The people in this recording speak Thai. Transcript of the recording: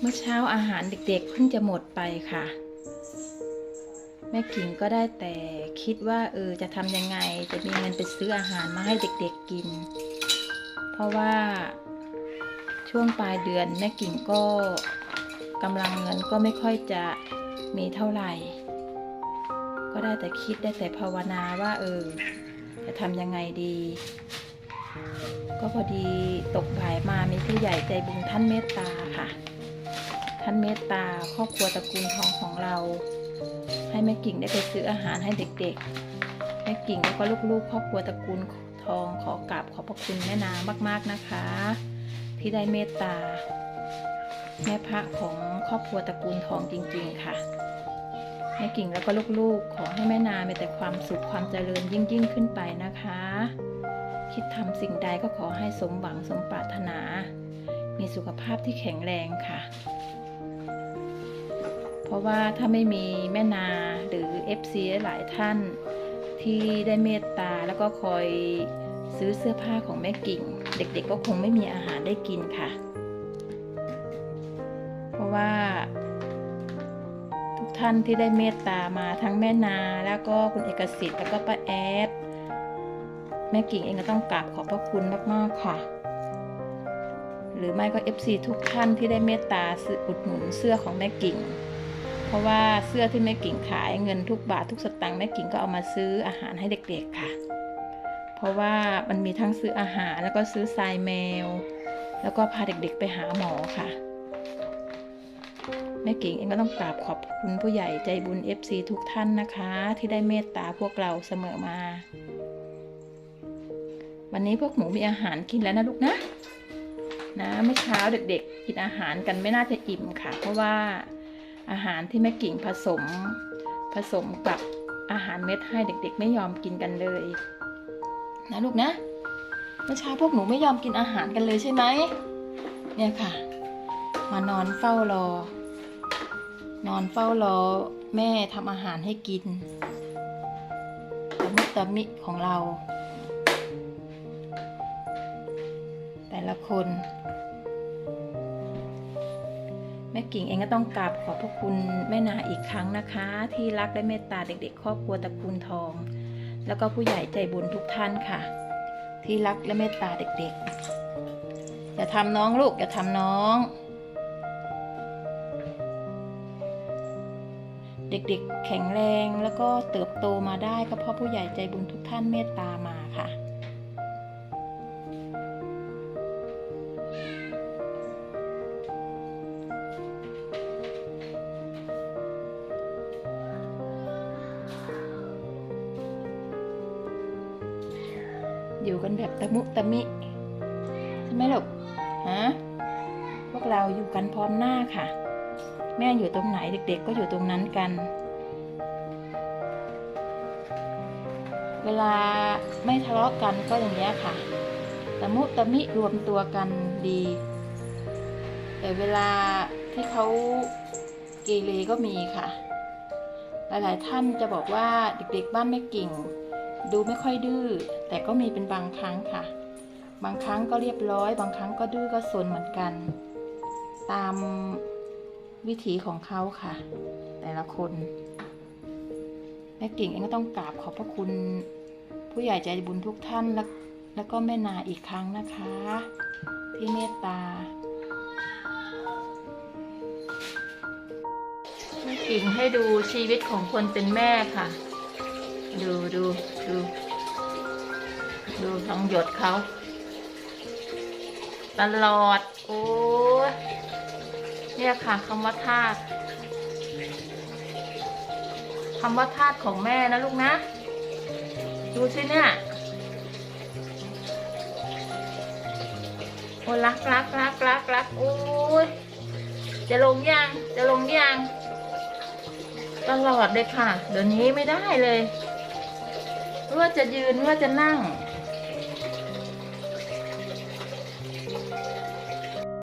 เมื่อเช้าอาหารเด็กๆเพิ่งจะหมดไปค่ะ แม่กิ่งก็ได้แต่คิดว่าเออจะทำยังไงจะมีเงินไปซื้ออาหารมาให้เด็กๆกิน เพราะว่าช่วงปลายเดือนแม่กิ่งก็กำลังเงินก็ไม่ค่อยจะมีเท่าไหร่ ก็ได้แต่คิดได้แต่ภาวนาว่าเออจะทำยังไงดี ก็พอดีตกบ่ายมามีผู้ใหญ่ใจบุญท่านเมตตาค่ะ ท่านเมตตาครอบครัวตระกูลทองของเรา ให้แม่กิ่งได้ไปซื้ออาหารให้เด็กๆ แม่กิ่งแล้วก็ลูกๆ ครอบครัวตระกูลทองขอกราบขอบพระคุณแม่นางมาก ๆนะคะ ที่ได้เมตตา แม่พระของครอบครัวตระกูลทองจริง ๆ ค่ะ แม่กิ่งแล้วก็ลูกๆ ขอให้แม่นามีแต่ความสุขความเจริญยิ่งยิ่งๆขึ้นไปนะคะ คิดทำสิ่งใดก็ขอให้สมหวังสมปรารถนา มีสุขภาพที่แข็งแรงค่ะ เพราะว่าถ้าไม่มีแม่นาหรือ FC หลายท่านที่ได้เมตตาแล้วก็คอยซื้อเสื้อผ้าของแม่กิ่ง เด็กๆก็คงไม่มีอาหารได้กินค่ะ เพราะว่า ท่านที่ได้เมตตามาทั้งแม่นาแล้วก็คุณเอกสิทธิ์แล้วก็ป้าแอดแม่กิ่งเองก็ต้องกราบขอบพระคุณมากๆค่ะ หรือไม่ก็ FC ทุกท่านที่ได้เมตตาอุดหนุนเสื้อของแม่กิ่ง เพราะว่าเสื้อที่แม่กิ่งขายเงินทุกบาททุกสตางค์แม่กิ่งก็เอามาซื้ออาหารให้เด็กๆค่ะ เพราะว่ามันมีทั้งซื้ออาหารแล้วก็ซื้อทรายแมว แล้วก็พาเด็กๆไปหาหมอค่ะ แม่กิ่งเองก็ต้องกราบขอบคุณผู้ใหญ่ใจบุญ FC ทุกท่านนะคะ ที่ได้เมตตาพวกเราเสมอมา วันนี้พวกหมูมีอาหารกินแล้วนะลูกนะ นะเมื่อเช้าเด็กๆ กินอาหารกันไม่น่าจะอิ่มค่ะ เพราะว่าอาหารที่แม่กิ่งผสม ผสมกับอาหารเม็ดให้เด็ก ๆ ไม่ยอมกินกันเลย นะลูกนะเมื่อเช้าพวกหนูไม่ยอมกินอาหารกันเลยใช่ไหมเนี่ยค่ะ มานอนเฝ้ารอ นอนเฝ้ารอแม่ทำอาหารให้กินตะมุตะมิของเรา แต่ละคน แม่กิ่งเองก็ต้องกราบขอบพระคุณแม่นาอีกครั้งนะคะ ที่รักและเมตตาเด็กๆ ครอบครัวตระกูลทอง แล้วก็ผู้ใหญ่ใจบุญทุกท่านค่ะ ที่รักและเมตตาเด็กๆอย่าทำน้องลูกอย่าทำน้อง เด็กๆ แข็งแรงแล้วก็เติบโตมาได้ก็เพราะผู้ใหญ่ใจบุญทุกท่านเมตตามาค่ะ อยู่กันแบบตะมุตะมิ ใช่ไหมลูกฮะพวกเราอยู่กันพร้อมหน้าค่ะ แม่อยู่ตรงไหนเด็ก ๆ ก็อยู่ตรงนั้นกัน เวลาไม่ทะเลาะกันก็อย่างนี้ค่ะ ตะมุตะมิรวมตัวกันดี แต่เวลาที่เขาเกเรก็มีค่ะ หลายๆท่านจะบอกว่าเด็กๆบ้านไม่กิ่ง ดูไม่ค่อยดื้อ แต่ก็มีเป็นบางครั้งค่ะ บางครั้งก็เรียบร้อย บางครั้งก็ดื้อก็สนเหมือนกัน ตาม วิถีของเขาค่ะ แต่ละคนแม่กิ่งเองก็ต้องกราบขอบพระคุณ ผู้ใหญ่ใจบุญทุกท่านแล้วแล้วก็แม่นาอีกครั้งนะคะ ที่เมตตาแม่กิ่งให้ดูชีวิตของคนเป็นแม่ค่ะ ดูดูดูดูทองหยดเขา ตลอด โอ้ เนี่ยค่ะคำว่าทาสคำว่าทาสของแม่นะลูกนะ ดูสิเนี่ยโอ้รักรักรักรักรักโอ้ยจะลงยังจะลงยังตลอดเลยค่ะ เดี๋ยวนี้ไม่ได้เลยว่าจะยืนว่าจะนั่ง